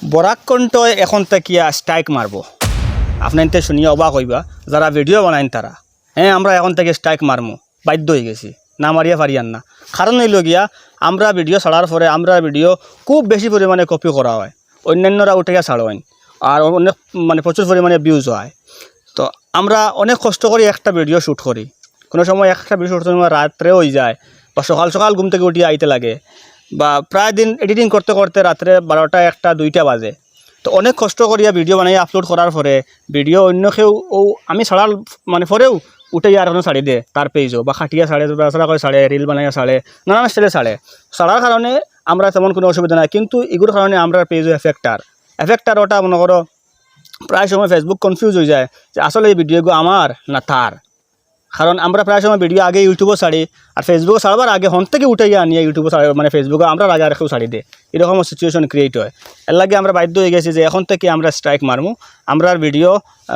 বরাকণ্ঠ এখন তাকিয়া স্ট্রাইক মারবো আপনার তো শুনিয়া অবাক হইবা যারা ভিডিও বানাইন তারা হ্যাঁ আমরা এখন থেকে স্ট্রাইক মারমু বাধ্য হয়ে গেছি। না মারিয়া পারিয়ান না কারণ হইল গিয়া আমরা ভিডিও ছাড়ার পরে আমরা ভিডিও খুব বেশি পরিমাণে কপি করা হয়। অন্যান্যরা উঠে ছাড়েন আর অনেক মানে প্রচুর পরিমাণে ভিউজ হয়। তো আমরা অনেক কষ্ট করে একটা ভিডিও শ্যুট করি। কোনো সময় একটা ভিডিও শ্যুট সময় রাত্রে হয়ে যায়, বা সকাল সকাল ঘুম থেকে উঠিয়ে আইতে লাগে। বা প্রায় দিন এডিটিং করতে করতে রাত্রে বারোটা, একটা, দুইটা বাজে। তো অনেক কষ্ট করিয়া ভিডিও বানাই আপলোড করার পরে ভিডিও অন্য কেউ, ও, আমি ছাড়ার মানে পরেও উঠে আর কোনো ছাড়ি দে তার পেজও বা খাটিয়া ছাড়ে তাছাড়া করে ছাড়ে রিল বানাইয়া ছাড়ে নানান স্টাইলে ছাড়ে ছাড়ার কারণে আমরা তেমন কোনো অসুবিধা নাই, কিন্তু এগুলোর কারণে আমরা পেজও এফেক্টার এফেক্টার ওটা মনে করো, প্রায় সময় ফেসবুক কনফিউজ হয়ে যায় যে আসলে এই ভিডিওগুলো আমার না তার? কারণ আমরা প্রায় সময় ভিডিও আগে ইউটিউবও ছাড়ি, আর ফেসবুকও ছাড়বার আগে হন থেকে উঠে গিয়ে আনিয়ে ইউটিউবে মানে ফেসবুকে আমরা আগে আর কেউ ছাড়ি দিই এরকম সিচুয়েশন ক্রিয়েট হয়। এর লাগে আমরা বাধ্য হয়ে গেছি যে এখন থেকে আমরা স্ট্রাইক মারমু। আমরা ভিডিও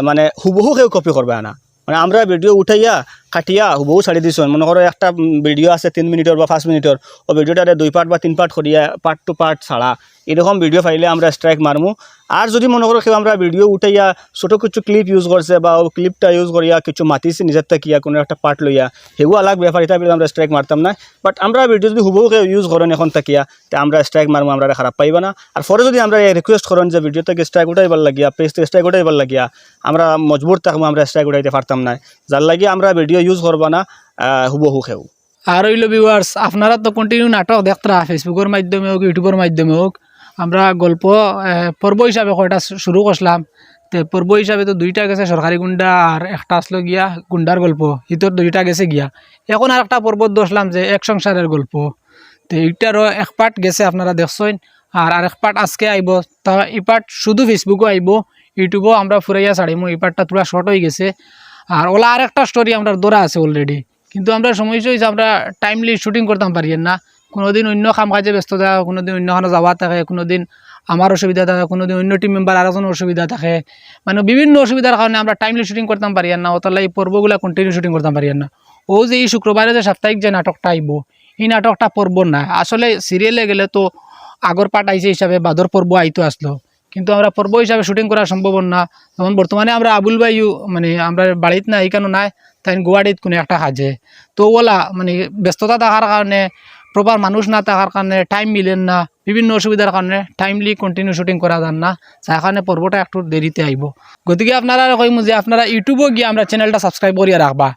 মানে হুবহু কেউ কপি করবে না। মানে আমরা ভিডিও উঠাইয়া কাটিয়া হুবহু ছাড়ি দিছো মনে করো একটা ভিডিও আছে তিন মিনিটর বা পাঁচ মিনিটর ও ভিডিওটারে দুই পার্ট বা তিন পার্ট করিয়া পার্ট টু পার্ট ছাড়া। এরকম ভিডিও পাইলে আমরা স্ট্রাইক মারমু। আর যদি মনে করো কেউ আমরা ভিডিও উঠাইয়া ছোটো কিছু ক্লিপ ইউজ করছে বা ক্লিপটা ইউজ করিয়া কিছু মাতিছে নিজের থাকিয়া কোনো একটা পার্ট লইয়া সেগুলো আলাগ ব্যাপার, এটা আমরা স্ট্রাইক মারতাম না। বাট আমরা ভিডিও যদি হুবহু ইউজ করেন এখন থাকিয়া, তে আমরা স্ট্রাইক মারমু, আমরা খারাপ পাইবা না। আর পরে যদি আমরা রিকোয়েস্ট করেন যে ভিডিও থেকে স্ট্রাইক উঠাইবার লাগিয়া পেজ থেকে স্ট্রাইক উঠাইবার লাগিয়া, আমরা মজবুর থাকব আমরা স্ট্রাইক উঠাইতে পারতাম না। যার লাগিয়ে আমরা ভিডিও ইউজ করবা না হুবহু কেউ আর হইল ভিউয়ার্স আপনারা তো কন্টিনিউ নাটক দেখতরা ফেসবুকের মাধ্যমে হোক ইউটিউবের মাধ্যমে হোক আমরা গল্প পর্ব হিসাবে কয়টা শুরু করলাম। তে পর্ব হিসাবে তো দুইটা গেছে, সরকারি গুন্ডা আর একটা আসলো গিয়া গুন্ডার গল্প। হিতর দুইটা গেছে গিয়া। এখন আর একটা পর্ব দোষলাম যে এক সংসারের গল্প। তো এইটারও এক পার্ট গেছে, আপনারা দেখছেন। আর আরেক পার্ট আজকে আইব। তা এই পার্ট শুধু ফেসবুকও আইব ইউটিউবও আমরা ফুরাইয়া ছাড়িমু। এই পার্টটা পুরা শর্ট হয়ে গেছে। আর ওলা আর একটা স্টোরি আমরা দৌড়া আছে অলরেডি কিন্তু আমরা সমস্যা হয়েছে আমরা টাইমলি শুটিং করতাম পারি না। কোনোদিন অন্য কাম কাজে ব্যস্ত থাকে, কোনোদিন অন্যখানে যাওয়া থাকে, কোনোদিন আমার অসুবিধা থাকে, কোনোদিন অন্য টিম মেম্বার আরেকজনের অসুবিধা থাকে। মানে বিভিন্ন অসুবিধার কারণে আমরা টাইমলি শুটিং করতাম পারি না ওতার এই পর্বগুলো কন্টিনিউ শুটিং করতাম পারি না। ও যে এই শুক্রবারে যে সাপ্তাহিক যে নাটকটা আইব, এই নাটকটা পর্ব না আসলে সিরিয়ালে গেলে তো আগর পাট আইছে হিসাবে বাদর পর্ব আইতো আসলো। কিন্তু আমরা পর্ব হিসাবে শুটিং করা সম্ভব না। যেমন বর্তমানে আমরা আবুল বাইউ মানে আমরা বাড়িত না এইখানে নাই তাই গুয়াহাটিত কোনো একটা কাজে তো ওলা মানে ব্যস্ততা থাকার কারণে প্রপার মানুষ না থাকার কারণে টাইম মিলেন না, বিভিন্ন অসুবিধার কারণে টাইমলি কন্টিনিউ শুটিং করা যান না, যার কারণে পর্বটা একটু দেরিতে আইব। গতিকে আপনারা কইমু যে, আপনারা ইউটিউবও গিয়ে আমরা চ্যানেলটা সাবস্ক্রাইব করিয়া রাখবা।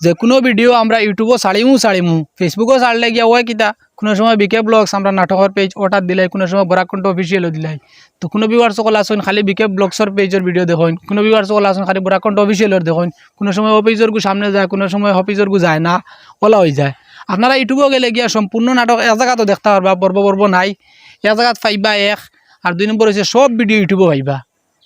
যে কোনো ভিডিও আমরা ইউটিউবও ছাড়িমু ছাড়িমু। ফেসবুকও ছাড়লে গিয়া ওই কিতা? কোনো সময় বিকে ব্লগস আমরা নাটকের পেজ ওটার দিলাই, কোনো সময় বরাকণ্ঠ অফিসিয়ালও দিলাই। তো কোনো ভিউয়ার সকল আসুন খালি বিকে ব্লগসর পেজের ভিডিও দেখুন। কোনো ভিউয়ার সকল আসুন খালি বরাকণ্ঠ অফিসিয়ালর দেখুন। কোনো সময় গু সামনে যায়, কোনো সময় গু যায় না। ওলা হয়ে যায়। আপনারা ইউটিউবও গেলে গিয়া সম্পূর্ণ নাটক এক জায়গাতো দেখতে পারবা পর্ব পর্ব নাই। এক জায়গাত পাইবা এক আর দুই নম্বর হচ্ছে সব ভিডিও ইউটিউবও পাইবা।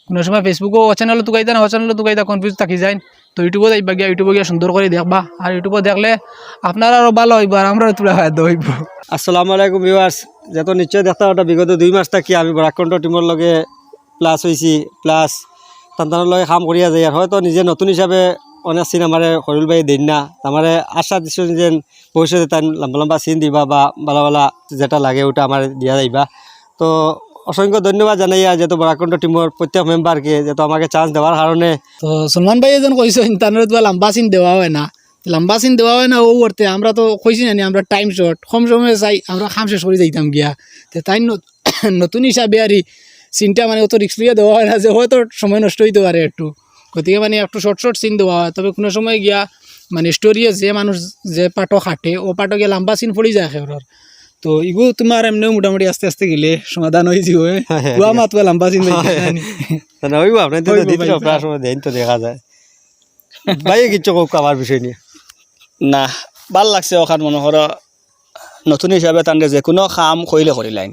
কোনো সময় ফেসবুকও ও চ্যানেলও তুকাইতা না, ও চ্যানেলও তুকাইতা কনফিউজ থাকি যায় তো ইউটিউবও যাইবা গিয়া ইউটিউবে গিয়া সুন্দর করে দেখবা। আর ইউটিউবে দেখলে আপনারা আরও ভালো হইব আর আমরা তুলা হয় হইব। আসসালামু আলাইকুম ভিউয়ার্স যত নিশ্চয় দেখতে পাটা বিগত দুই মাস থাকি আমি বরাকণ্ঠ টিমর লগে প্লাস হয়েছি প্লাস তান্তানোর লগে কাম করিয়া যাই আর হয়তো নিজে নতুন হিসাবে অনেক সিন আমার হরুল ভাই দিন না। আমার আশা দিচ্ছেন যে ভবিষ্যতে তাই লম্বা লম্বা সিন দিবা বা ভালো ভালো যেটা লাগে ওটা আমার দিয়া যাইবা। তো অসংখ্য ধন্যবাদ জানাইয়া যেহেতু বরাকণ্ঠ টিমর প্রত্যেক মেম্বারকে যেহেতু আমাকে চান্স দেওয়ার কারণে তো সলমান ভাই এজন কইছে ইন্টারনেট বা লম্বা সিন দেওয়া হয় না। লম্বা সিন দেওয়া হয় না ও করতে আমরা তো কইছি না নি, আমরা টাইম শর্ট কম সময়ে চাই আমরা খাম শেষ করে যাইতাম গিয়া। তো তাই নতুন হিসাবে আর সিনটা মানে অত রিক্স লিয়ে দেওয়া হয় না যে হয়তো সময় নষ্ট হইতে পারে একটু। গতিকে মানে একটু শর্ট শর্ট সিন দেওয়া হয়। তবে কোনো সময় গিয়া মানে স্টোরিয়ে যে মানুষ যে পাটো খাটে ও গিয়া লম্বা সিন পড়ি যায় খেবর তো ইগু তোমার এমনিও মোটামুটি আস্তে আস্তে গেলে সমাধান হয়ে যাবে। গুয়া মাতবা লম্বা সিন না হইব আপনার তো দিতে ভাই। সময় দেন তো দেখা যায়। ভাইয়ে কিচ্ছু কোক আমার বিষয় নিয়ে? না ভালো লাগছে ওখান মনে করো নতুন হিসাবে তান্ডে যে কোনো কাম করিলে করিলাইন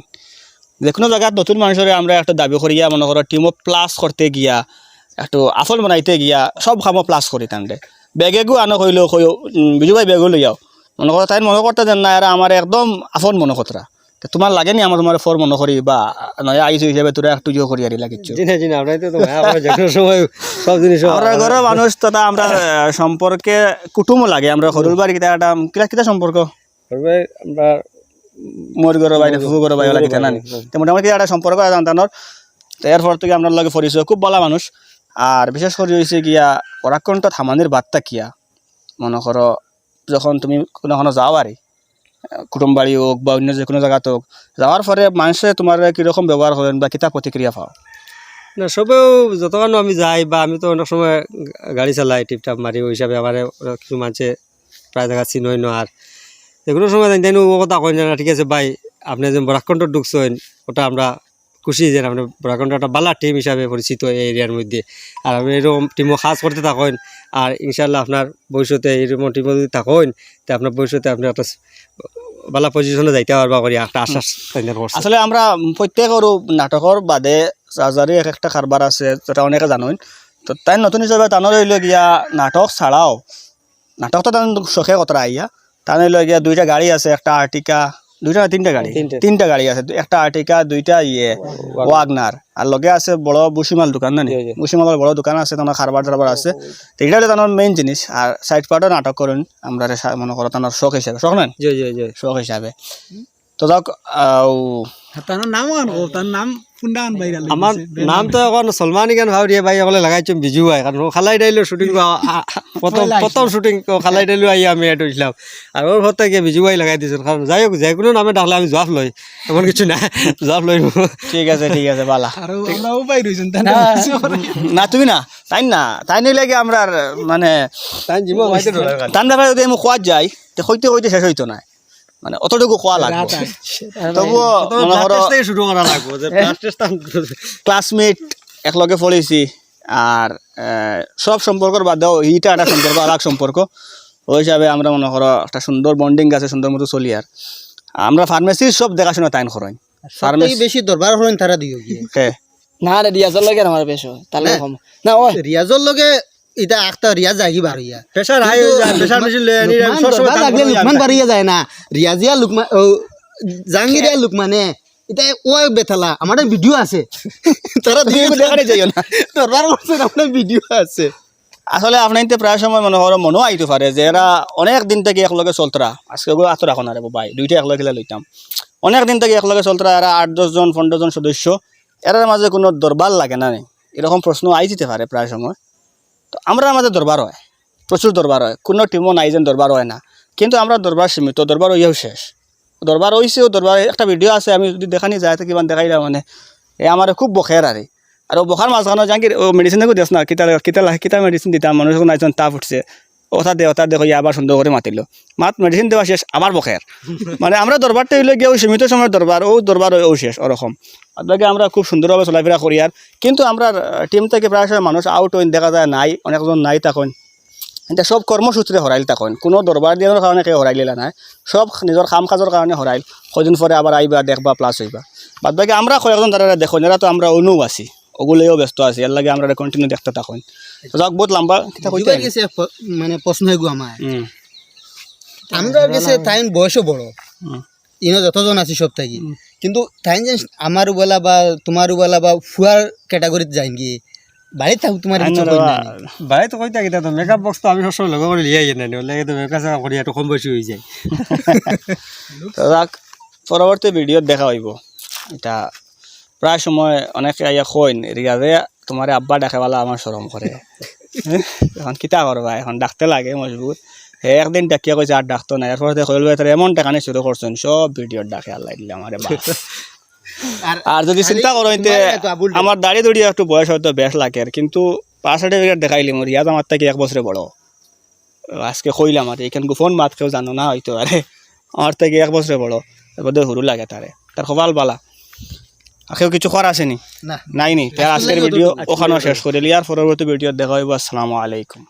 যে কোনো জায়গাত নতুন মানুষের আমরা একটা দাবি করিয়া মনে করো টিমও প্লাস করতে গিয়া একটু আসল বানাইতে গিয়া সব কামও প্লাস করি তান্ডে বেগেগু আনো কইলেও কই বিজু ভাই বেগও লইয়াও মনে করো তাই মনে করতে যেন না এরা আমার একদম আফন মনে কতরা তোমার লাগে নি আমার তোমার ফর মনে করি বা নয়া আইসু হিসাবে তোরা একটু ইয়ে করি আর লাগিচ্ছ সময় সব জিনিস আমরা ঘরের মানুষ তথা আমরা সম্পর্কে কুটুমও লাগে আমরা সরুর বাড়ি কিতা একটা কিতা কিতা সম্পর্ক আমরা মোর ঘর বাইরে ফুফু ঘর বাইরে নানি তো মোটামুটি একটা সম্পর্ক আছে সন্তানোর তো এরপর থেকে আপনার লগে পরিচয় খুব ভালো মানুষ আর বিশেষ করে হয়েছে গিয়া পরাক্রমটা থামানির বার্তা কিয়া মনে করো যখন তুমি কোনো কোনো যাও আরে কুটুম বাড়ি হোক বা অন্য যে কোনো জায়গাতে হোক যাওয়ার পরে মানুষে তোমার কীরকম ব্যবহার করেন বা কিতা প্রতিক্রিয়া পাও না সবেও যতক্ষণ আমি যাই বা আমি তো অনেক সময় গাড়ি চালাই, টিপটাপ মারি ওই হিসাবে আমার কিছু মানুষে প্রায় জায়গা চিনই ন আর যে কোনো সময় জানি ও কথা কই না, ঠিক আছে ভাই আপনি যে বরাকণ্ঠ ঢুকছেন ওটা আমরা খুশি যে আপনি বরাকণ্ঠ একটা বালা টিম হিসাবে পরিচিত এই এরিয়ার মধ্যে। আর আপনি এরকম টিমও কাজ করতে থাকেন আর ইনশাল্লাহ আপনার ভবিষ্যতে এরকম টিমও যদি থাকেন তো আপনার ভবিষ্যতে আপনি একটা বালা পজিশনে যাইতে পারবা করি একটা আশ্বাস আসলে আমরা প্রত্যেকর নাটকর বাদে যাজারি এক একটা কারবার আছে, যেটা অনেকে জানেন তো তাই নতুন হিসাবে টানো রইল গিয়া নাটক ছাড়াও নাটক তো তার শখে কতটা আইয়া। টান রইল গিয়া দুইটা গাড়ি আছে, একটা আর্টিকা দুইটা তিনটা গাড়ি। তিনটা। গাড়ি আছে একটা আর্টিকা দুইটা ইয়ে ওয়াগনার। আর লগে আছে বড় বুসিমাল দোকান না। বুসিমালের বড় দোকান আছে তোমার খারবার টারবার আছে। তো এটা হলো তার মেইন জিনিস। আর সাইড পার্টও নাটক করেন আমরা মনে করো তোমার শখ হিসাবে। শখ নেন শখ হিসাবে। তো যাক তার নাম তার নাম কুন্ডা আন আমার নাম তো এখন সলমান ভাও দিয়ে ভাই অকলে লাগাইছো বিজু ভাই কারণ খালাই ডাইলো শুটিং প্রথম প্রথম শুটিং খালাই ডাইলো আই আমি এটা উঠলাম। আর ওর ঘর থেকে বিজু ভাই লাগাই দিয়েছেন কারণ যাই হোক যে কোনো নামে ডাকলে আমি জবাব লই এমন কিছু না জবাব লই ঠিক আছে ঠিক আছে বালা। না তুমি না তাই না তাই নিলে কি আমরা মানে তাই জীবন তান ব্যাপারে যদি আমি খোয়া যাই তো হইতে হইতে শেষ হইতো না মানে অতটুকু খোয়া লাগবে। তবুও মনে করো শুরু করা লাগবো ক্লাসমেট একলগে পড়েছি আর সব সম্পর্কর বাদেও ইটা একটা সম্পর্ক আলাদা সম্পর্ক। ওই হিসাবে আমরা মনে করো একটা সুন্দর বন্ডিং আছে সুন্দর মতো চলি আর। আমরা ফার্মেসির সব দেখাশোনা তাইন করেন ফার্মেসি বেশি দরবার হলেন তারা দিও গিয়ে। না রে রিয়াজর লাগে আমার বেশ হয় লগে কম। না ওই। রিয়াজর লগে এটা আখতা রিয়াজ যাই বার হইয়া প্রেশার হাই হয়ে যায় প্রেশার মেশিন লই আনি লুকমান সব লাগলে লুকমান বাড়িয়া যায় না। রিয়াজিয়া লুকমান জাহাঙ্গীরিয়া লুকমানে এটা ও বেথালা আমার ভিডিও আছে। তারা দেখানে যাইও না। দরবার করছে আমার ভিডিও আছে। আসলে প্রায় সময় মনে মনেও আইতে পারে যে এরা অনেক দিন থেকে একলগে চলতরা আজকে গো আতো রাখো না রে ভাই দুইটা একলগে খেলে লইতাম অনেক দিন থেকে একলগে চলতরা এরা আট দশজন পনেরো জন সদস্য। এরার মাঝে কোনো দরবার লাগে না? এরকম প্রশ্ন আই যেতে পারে প্রায় সময়। তো আমরা আমাদের দরবার হয়, প্রচুর দরবার হয়, কোনো টিমও নাই যেন দরবার হয় না। কিন্তু আমরা দরবার সীমিত, দরবার ওইও শেষ। দরবার হইছেও দরবার একটা ভিডিও আছে, আমি যদি দেখানি যায় তো কিমান দেখাইলাম মানে এ আমার খুব বখের আর। আর বখার মাঝখানে কি ও মেডিসিন দেখো দেস না কিতা কিতা কিতা মেডিসিন দিতাম, মানুষ নাইজন তাপ উঠছে। ওটা দে, ওটা দেখো আবার সুন্দর করে মাতিল। মাত মেডিসিন দেওয়া শেষ, আবার বখের। মানে আমরা দরবারটা হইলে গিয়ে ওই সীমিত সময়ের দরবার, ও দরবার ও শেষ, ওরকম। আপনাকে আমরা খুব সুন্দরভাবে চলাফেরা করি আর। কিন্তু আমরা টিম থেকে প্রায় মানুষ আউট হইন, দেখা যায় নাই, অনেকজন নাই তখন এতিয়া সব কৰ্মসূত্ৰে হৰাইল তাকোন। কোনো দৰবাৰ দিয়াৰ কাৰণে কেউ হৰাই লিলা নাই সব নিজৰ কাম কাজৰ কাৰণে হৰাইল কদিন পরে আবার আইবা, দেখবা প্লাস হইবা। বাদ বাকি আমরা কয়েকজন তারা দেখো এরা তো আমরা অনু আছি। ওগুলোও ব্যস্ত আছি। এর লাগে আমরা কন্টিনিউ দেখতে থাকুন। যাক বহুত লম্বা কিতা কইতে গেছে মানে প্রশ্ন হয়ে গো আমার আমরা গেছে তাইন বয়সও বড়। ইনো যতজন আছি সব থাকি। কিন্তু তাইন যে আমারও বলা বা তোমারও বলা বা ফুয়ার ক্যাটাগরিতে যাই গিয়ে বাড়িতে থাকুক তোমার না নি। ভাই তো মেকআপ বক্স তো আমি সবসময় লগে করে লিয়াই না ওলে তো মেকআপ চেকআপ করি একটু কম বেশি হয়ে যায়। যাক পরবর্তী ভিডিওত দেখা হইব এটা প্রায় সময় অনেকে আইয়া কইন রিয়াজে তোমার আব্বা ডাকেওয়ালা আমার সরম করে। এখন কিতা করবা? এখন ডাকতে লাগে মজবুত। হে একদিন ডাকিয়া কইছে আর ডাকতো না এরপর কইল তারা এমন টাকানি শুরু করছেন সব ভিডিওর ডাকে আল্লাহ দিলে আমার আর যদি চিন্তা করো আমার দাড়ি দড়ি একটু বয়স হয়তো বেশ লাগে কিন্তু পাঁচ সার্টিফিকেট দেখাইলি মোর ইয়াদ আমার থেকে এক বছরে বড়। আজকে কইলাম আর এখান ফোন মাত কেউ জানো না হয়তো আরে। আমার থেকে এক বছরে বড়। এবার সরু লাগে তারে তার কপাল বালা কেউ কিছু করার আসেনি না? নাই নি। আজকের ভিডিও ওখানেও শেষ করে আর পরবর্তী ভিডিও দেখা হইব আসসালামু আলাইকুম।